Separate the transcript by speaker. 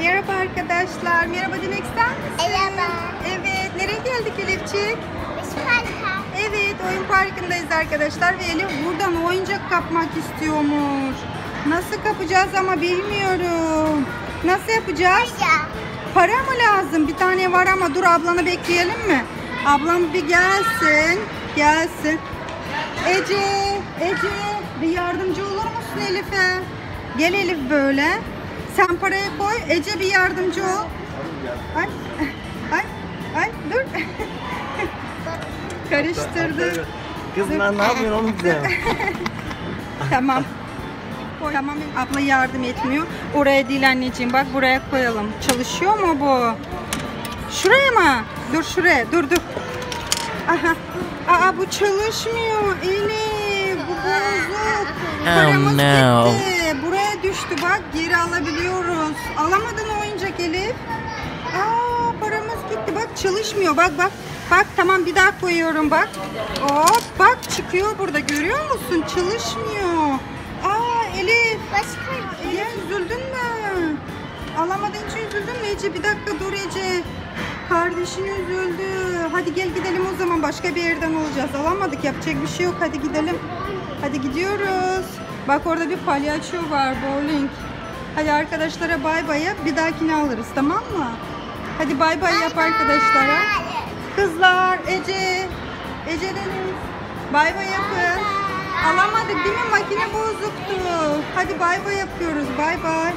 Speaker 1: Merhaba arkadaşlar. Merhaba demek ister misin?
Speaker 2: Merhaba.
Speaker 1: Evet. Nereye geldik Elifçik?
Speaker 2: Parka.
Speaker 1: Evet. Oyun parkındayız arkadaşlar. Ve Elif buradan oyuncak kapmak istiyormuş. Nasıl kapacağız ama bilmiyorum. Nasıl yapacağız?
Speaker 2: Ya.
Speaker 1: Para mı lazım? Bir tane var ama dur ablanı bekleyelim mi? Ablam bir gelsin. Gelsin. Ece, Ece bir yardımcı olur musun Elif'e? Gel Elif böyle. Sen parayı koy. Ece bir yardımcı ol. Ay, ay, ay dur. Karıştırdı.
Speaker 3: Kız lan ne yapıyorsun oğlum sen?
Speaker 1: Tamam. Koy. Tamam abla yardım etmiyor. Oraya değil anneciğim bak buraya koyalım. Çalışıyor mu bu? Şuraya mı? Dur şuraya dur dur. Aha. Aa bu çalışmıyor Elif. Bu bozuk. Paramız
Speaker 3: no.
Speaker 1: gitti. Düştü bak geri alabiliyoruz. Alamadın oyuncak Elif. Aa paramız gitti bak çalışmıyor bak bak. Bak tamam bir daha koyuyorum bak. Hop bak çıkıyor burada görüyor musun? Çalışmıyor. Aa Elif.
Speaker 2: Başka.
Speaker 1: Elif üzüldün mü? Alamadığın için üzüldün mü Ece? Bir dakika dur Ece. Kardeşin üzüldü. Hadi gel gidelim o zaman başka bir yerden olacağız. Alamadık yapacak bir şey yok. Hadi gidelim. Hadi gidiyoruz. Bak orada bir palyaço var bowling. Hadi arkadaşlara bay bay yap. Bir dahakini alırız tamam mı? Hadi bay bay yap arkadaşlara. Kızlar Ece. Ece Deniz. Bay bay yapın. Alamadık değil mi? Makine bozuktu. Hadi bay bay yapıyoruz. Bay bay.